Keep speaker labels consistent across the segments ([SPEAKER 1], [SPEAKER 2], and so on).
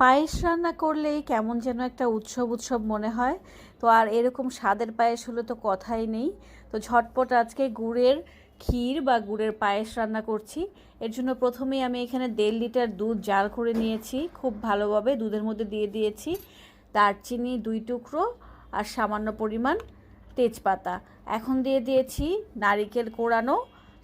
[SPEAKER 1] পায়েস রান্না করলেই কেমন যেন একটা উৎসব উৎসব মনে হয়। তো আর এরকম স্বাদের পায়েস হলে তো কথাই নেই। তো ঝটপট আজকে গুড়ের ক্ষীর বা গুড়ের পায়েস রান্না করছি। এর জন্য প্রথমেই আমি এখানে দেড় লিটার দুধ জাল করে নিয়েছি। খুব ভালোভাবে দুধের মধ্যে দিয়ে দিয়েছি। দারচিনি দুই টুকরো আর সামান্য পরিমাণ তেজপাতা। এখন দিয়ে দিয়েছি নারিকেল কোড়ানো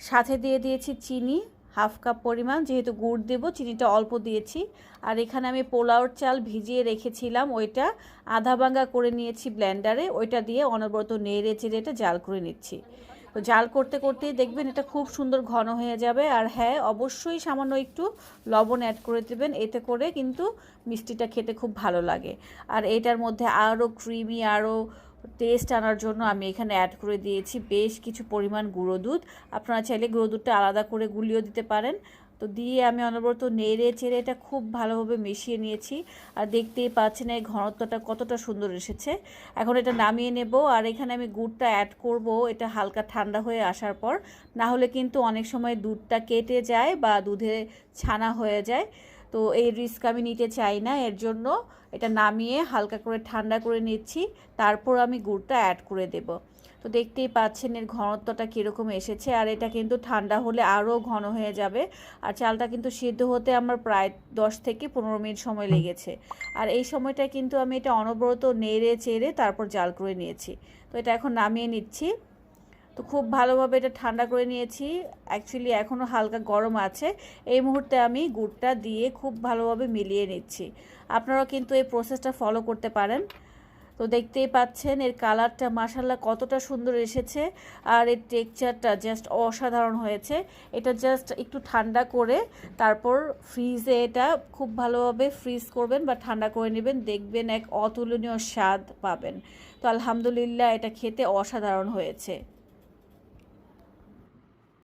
[SPEAKER 1] সাথে দিয়ে দিয়েছি চিনি। হাফ কাপ পরিমাণ, যেহেতু গুড় দেব, চিনিটা অল্প দিয়েছি। আর এখানে আমি পোলাওর চাল ভিজিয়ে রেখেছিলাম, ওইটা আধা ভাঙ্গা করে নিয়েছি ব্লেন্ডারে, ওইটা দিয়ে অনবরত নেড়ে চেড়ে এটা জাল করে নিচ্ছি। তো জাল করতে করতেই দেখবেন এটা খুব সুন্দর ঘন হয়ে যাবে। আর হ্যাঁ অবশ্যই সামান্য একটু লবণ অ্যাড করে দেবেন, এতে করে কিন্তু মিষ্টিটা খেতে খুব ভালো লাগে। আর এটার মধ্যে আরও ক্রিমি আরও টেস্ট আনার জন্য আমি এখানে অ্যাড করে দিয়েছি বেশ কিছু পরিমাণ গুঁড়ো দুধ। আপনারা চাইলে গুঁড়ো দুধটা আলাদা করে গুলিয়েও দিতে পারেন। তো দিয়ে আমি অনবরত নেড়ে চেড়ে এটা খুব ভালোভাবে মিশিয়ে নিয়েছি। আর দেখতেই পাচ্ছেন এই ঘনত্বটা কতটা সুন্দর এসেছে। এখন এটা নামিয়ে নেব আর এখানে আমি গুড়টা অ্যাড করব। এটা হালকা ঠান্ডা হয়ে আসার পর। না হলে কিন্তু অনেক সময় দুধটা কেটে যায় বা দুধে ছানা হয়ে যায়। তো এই রিস্ক আমি নিতে চাই না, এর জন্য এটা নামিয়ে হালকা করে ঠান্ডা করে নিচ্ছি, তারপর আমি গুড়টা অ্যাড করে দেব। তো দেখতেই পাচ্ছেন এর ঘনত্বটা কীরকম এসেছে, আর এটা কিন্তু ঠান্ডা হলে আরও ঘন হয়ে যাবে, আর চালটা কিন্তু সিদ্ধ হতে আমার প্রায় দশ থেকে পনেরো মিনিট সময় লেগেছে। আর এই সময়টা কিন্তু আমি এটা অনবরত নেড়ে চেড়ে তারপর জাল করে নিয়েছি। তো এটা এখন নামিয়ে নিচ্ছি। তো খুব ভালোভাবে এটা ঠান্ডা করে নিয়েছি। অ্যাকচুয়ালি এখনও হালকা গরম আছে। এই মুহূর্তে আমি গুড়টা দিয়ে খুব ভালোভাবে মিলিয়ে নিচ্ছি। আপনারাও কিন্তু এই প্রসেসটা ফলো করতে পারেন। তো দেখতেই পাচ্ছেন, এর কালারটা মাসাল্লাহ কতটা সুন্দর এসেছে আর এর টেক্সচারটা জাস্ট অসাধারণ হয়েছে। এটা জাস্ট একটু ঠান্ডা করে তারপর ফ্রিজে এটা খুব ভালোভাবে ফ্রিজ করবেন বা ঠান্ডা করে নেবেন। দেখবেন এক অতুলনীয় স্বাদ পাবেন। তো আলহামদুলিল্লাহ এটা খেতে অসাধারণ হয়েছে।